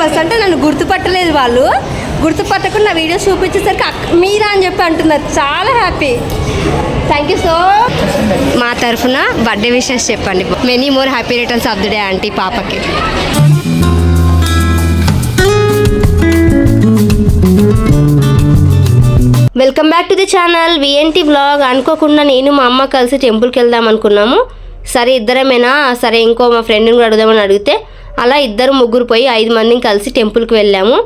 Subscribers అంటే నన్ను గుర్తుపట్టలేదు వాళ్ళు. గుర్తుపట్టకుండా నా వీడియోస్ చూపించేసరికి అక్క- మీరా అని చెప్పి అంటున్నారు. చాలా హ్యాపీ థ్యాంక్ యూ సో మా తరఫున బర్త్డే విషెస్ చెప్పండి. Many more happy returns of the day aunty పాపకి. Welcome back to the channel VNT vlog అనుకోకుండా నేను మా అమ్మ కలిసి టెంపుల్కి వెళ్దాం అనుకున్నాము. సరే ఇద్దరమేనా? సరే ఇంకో మా ఫ్రెండ్ని కూడా అడుగుదామని అడిగితే అలా ఇద్దరు ముగ్గురు పోయి ఐదు మందిని కలిసి టెంపుల్కి వెళ్ళాము.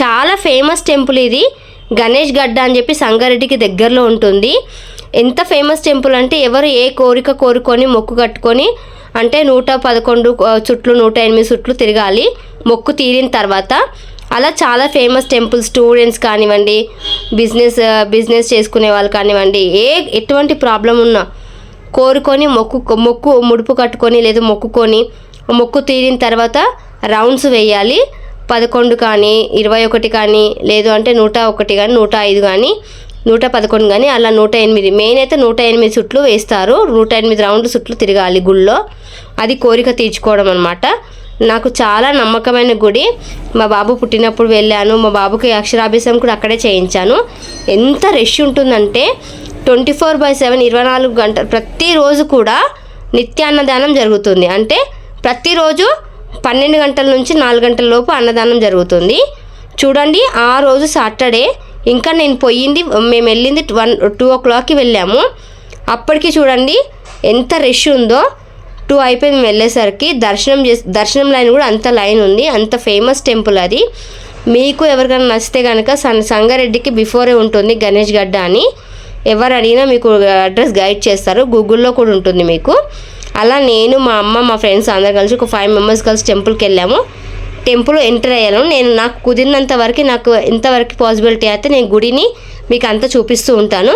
చాలా ఫేమస్ టెంపుల్ ఇది. గణేష్ గడ్డ అని చెప్పి సంగారెడ్డికి దగ్గరలో ఉంటుంది. ఎంత ఫేమస్ టెంపుల్ అంటే ఎవరు ఏ కోరిక కోరుకొని మొక్కు కట్టుకొని అంటే నూట పదకొండు చుట్లు నూట ఎనిమిది చుట్లు తిరగాలి మొక్కు తీరిన తర్వాత. అలా చాలా ఫేమస్ టెంపుల్ స్టూడెంట్స్ కానివ్వండి బిజినెస్ బిజినెస్ చేసుకునే వాళ్ళు కానివ్వండి ఏ ఎటువంటి ప్రాబ్లం ఉన్నా కోరుకొని మొక్కు మొక్కు ముడుపు కట్టుకొని లేదు మొక్కుకొని మొక్కు తీరిన తర్వాత రౌండ్స్ వేయాలి. పదకొండు కానీ ఇరవై ఒకటి కానీ లేదు అంటే నూట ఒకటి కానీ నూట ఐదు కానీ నూట పదకొండు కానీ అలా నూట ఎనిమిది. మెయిన్ అయితే నూట ఎనిమిది చుట్లు వేస్తారు. నూట ఎనిమిది రౌండ్ చుట్లు తిరగాలి గుళ్ళో. అది కోరిక తీర్చుకోవడం అనమాట నాకు చాలా నమ్మకమైన గుడి. మా బాబు పుట్టినప్పుడు వెళ్ళాను. మా బాబుకి అక్షరాభ్యాసం కూడా అక్కడే చేయించాను. ఎంత రష్ ఉంటుందంటే ట్వంటీ ఫోర్ బై సెవెన్ ఇరవై నాలుగు గంటలు ప్రతిరోజు కూడా నిత్యాన్నదానం జరుగుతుంది. అంటే ప్రతిరోజు పన్నెండు గంటల నుంచి నాలుగు గంటల లోపు అన్నదానం జరుగుతుంది. చూడండి ఆ రోజు సాటర్డే. ఇంకా నేను పోయింది మేము వెళ్ళింది వన్ టూ ఓ క్లాక్కి వెళ్ళాము. అప్పటికి చూడండి ఎంత రష్ ఉందో. టూ అయిపోయి మేము వెళ్ళేసరికి దర్శనం చేసి దర్శనం లైన్ కూడా అంత లైన్ ఉంది అంత ఫేమస్ టెంపుల్ అది. మీకు ఎవరికైనా నచ్చితే కనుక సన్ సంగారెడ్డికి బిఫోరే ఉంటుంది గణేష్ గడ్డ అని. ఎవరు అడిగినా మీకు అడ్రస్ గైడ్ చేస్తారు గూగుల్లో కూడా ఉంటుంది మీకు. అలా నేను మా అమ్మ మా ఫ్రెండ్స్ అందరు కలిసి ఒక ఫైవ్ మెంబర్స్ కలిసి టెంపుల్కి వెళ్ళాము. టెంపుల్ ఎంటర్ అయ్యాను. నేను నాకు కుదిరినంత వరకు నాకు ఎంతవరకు పాసిబిలిటీ అయితే నేను గుడిని మీకు అంతా చూపిస్తూ ఉంటాను.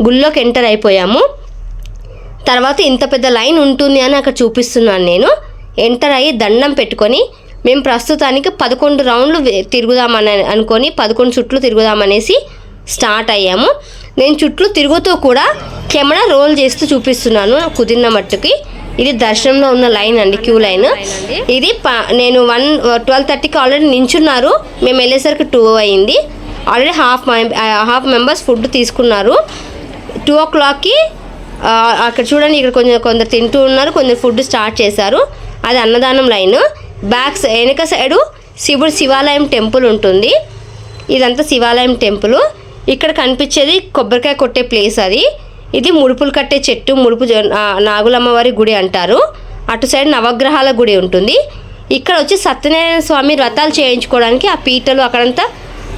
గుళ్ళోకి ఎంటర్ అయిపోయాము. తర్వాత ఇంత పెద్ద లైన్ ఉంటుంది అని అక్కడ చూపిస్తున్నాను నేను. ఎంటర్ అయ్యి దండం పెట్టుకొని మేము ప్రస్తుతానికి పదకొండు రౌండ్లు తిరుగుదామని అనుకొని పదకొండు చుట్లు తిరుగుదామనేసి స్టార్ట్ అయ్యాము. నేను చుట్లు తిరుగుతూ కూడా కెమెరా రోల్ చేస్తూ చూపిస్తున్నాను కుదిరిన మట్టుకి. ఇది దర్శనంలో ఉన్న లైన్ అండి క్యూ లైన్. ఇది నేను వన్ ట్వెల్వ్ థర్టీకి ఆల్రెడీ నించున్నారు. మేము వెళ్ళేసరికి టూ అయింది. Already half half members food తీసుకున్నారు. టూ ఓ క్లాక్కి అక్కడ చూడండి ఇక్కడ కొంచెం కొందరు తింటూ ఉన్నారు కొందరు ఫుడ్ స్టార్ట్ చేశారు. అది అన్నదానం లైన్. బ్యాక్ వెనక సైడు శివుడు శివాలయం టెంపుల్ ఉంటుంది. ఇదంతా శివాలయం టెంపుల్. ఇక్కడ కనిపించేది కొబ్బరికాయ కొట్టే ప్లేస్ అది. ఇది ముడుపులు కట్టే చెట్టు ముడుపు జ- నాగులమ్మవారి గుడి అంటారు. అటు సైడ్ నవగ్రహాల గుడి ఉంటుంది. ఇక్కడ వచ్చి సత్యనారాయణ స్వామి వ్రతాలు చేయించుకోవడానికి ఆ పీటలు అక్కడంతా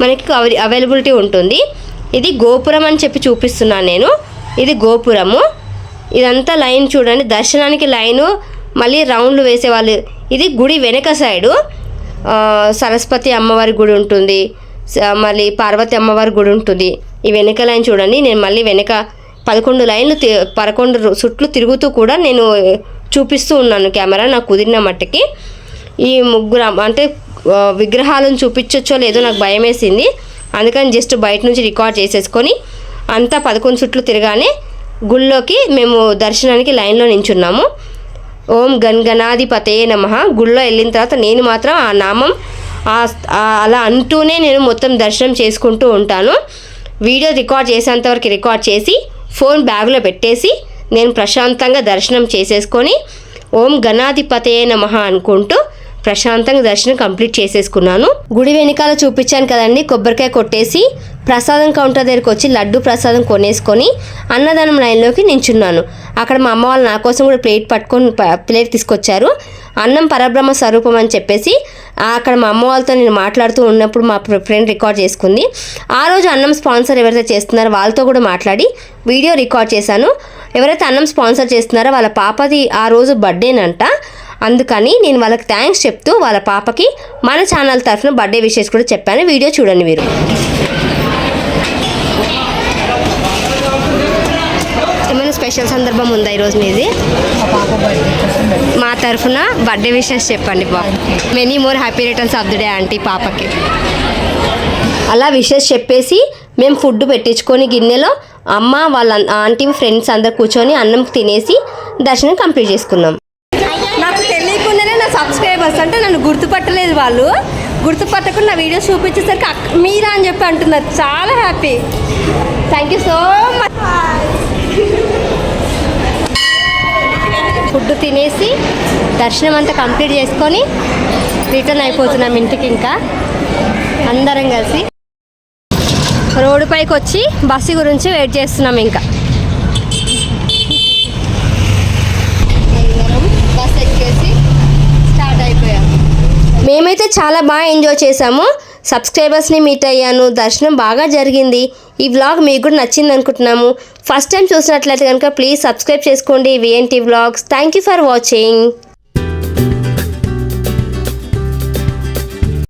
మనకి అవైలబిలిటీ ఉంటుంది. ఇది గోపురం అని చెప్పి చూపిస్తున్నాను నేను. ఇది గోపురము. ఇదంతా లైన్ చూడండి. దర్శనానికి లైను మళ్ళీ రౌండ్లు వేసేవాళ్ళు. ఇది గుడి వెనక సైడు. సరస్వతి అమ్మవారి గుడి ఉంటుంది. స- మళ్ళీ పార్వతి అమ్మవారి గుడి ఉంటుంది. ఈ వెనక లైన్ చూడండి. నేను మళ్ళీ వెనక పదకొండు లైన్లు పదకొండు చుట్లు తిరుగుతూ కూడా నేను చూపిస్తూ ఉన్నాను కెమెరా నాకు కుదిరిన మట్టుకి. ఈ ముగ్గురు అంటే విగ్రహాలను చూపించచ్చో లేదో నాకు భయం వేసింది అందుకని జస్ట్ బయట నుంచి రికార్డ్ చేసేసుకొని అంతా పదకొండు చుట్లు తిరగానే గుళ్ళోకి మేము దర్శనానికి లైన్లో నించున్నాము. ఓం గణగణాధిపతే నమ. గుళ్ళో వెళ్ళిన తర్వాత నేను మాత్రం ఆ నామం ఆ- అలా అంటూనే నేను మొత్తం దర్శనం చేసుకుంటూ ఉంటాను. వీడియో రికార్డ్ చేసేంతవరకు రికార్డ్ చేసి ఫోన్ బ్యాగులో పెట్టేసి నేను ప్రశాంతంగా దర్శనం చేసేసుకొని ఓం గణాధిపతే నమ అనుకుంటూ ప్రశాంతంగా దర్శనం కంప్లీట్ చేసేసుకున్నాను. గుడి వెనకాల చూపించాను కదండి కొబ్బరికాయ కొట్టేసి ప్రసాదం కౌంటర్ దగ్గరికి వచ్చి లడ్డు ప్రసాదం కొనేసుకొని అన్నదానం లైన్లోకి నించున్నాను. అక్కడ మా అమ్మ వాళ్ళు నా కోసం కూడా ప్లేట్ పట్టుకొని ప్లేట్ తీసుకొచ్చారు. అన్నం పరబ్రహ్మ స్వరూపం అని చెప్పేసి అక్కడ మా అమ్మ వాళ్ళతో నేను మాట్లాడుతూ ఉన్నప్పుడు మా ఫ్రెండ్ రికార్డ్ చేసుకుంది. ఆ రోజు అన్నం స్పాన్సర్ ఎవరైతే చేస్తున్నారో వాళ్ళతో కూడా మాట్లాడి వీడియో రికార్డ్ చేశాను. ఎవరైతే అన్నం స్పాన్సర్ చేస్తున్నారో వాళ్ళ పాపది ఆ రోజు బర్త్డేనంట. అందుకని నేను వాళ్ళకి థ్యాంక్స్ చెప్తూ వాళ్ళ పాపకి మన ఛానల్ తరఫున బర్త్డే విషెస్ కూడా చెప్పాను. వీడియో చూడండి మీరు. ఏమైనా స్పెషల్ సందర్భం ఉందా ఈరోజు మీది? పాప తరఫున బర్త్డే విషెస్ చెప్పండి బాబు. Many more happy returns of the day aunty పాపకి. అలా విషెస్ చెప్పేసి మేము ఫుడ్ పెట్టించుకొని గిన్నెలో అమ్మ వాళ్ళ ఆంటీ ఫ్రెండ్స్ అందరు కూర్చొని అన్నం తినేసి దర్శనం కంప్లీట్ చేసుకున్నాం. నాకు తెలియకుండానే నా సబ్స్క్రైబర్స్ అంటే నన్ను గుర్తుపట్టలేదు వాళ్ళు. గుర్తుపట్టకుండా నా వీడియోస్ చూపించేసరికి మీరా అని చెప్పి అంటున్నారు. చాలా happy thank you so much food తినేసి దర్శనం అంతా కంప్లీట్ చేసుకొని రిటర్న్ అయిపోతున్నాం ఇంటికి ఇంకా. అందరం కలిసి రోడ్డు పైకి వచ్చి బస్సు గురించి వెయిట్ చేస్తున్నాం ఇంకా. బస్ ఎక్కేసి స్టార్ట్ అయిపోయాం. మేమైతే చాలా బాగా ఎంజాయ్ చేసాము. సబ్స్క్రైబర్స్ని మీట్ అయ్యాను. దర్శనం బాగా జరిగింది. ఈ వ్లాగ్ మీకు కూడా నచ్చింది అనుకుంటున్నాము. ఫస్ట్ టైం చూసినట్లయితే కనుక ప్లీజ్ సబ్స్క్రైబ్ చేసుకోండి. VNT vlogs thank you for watching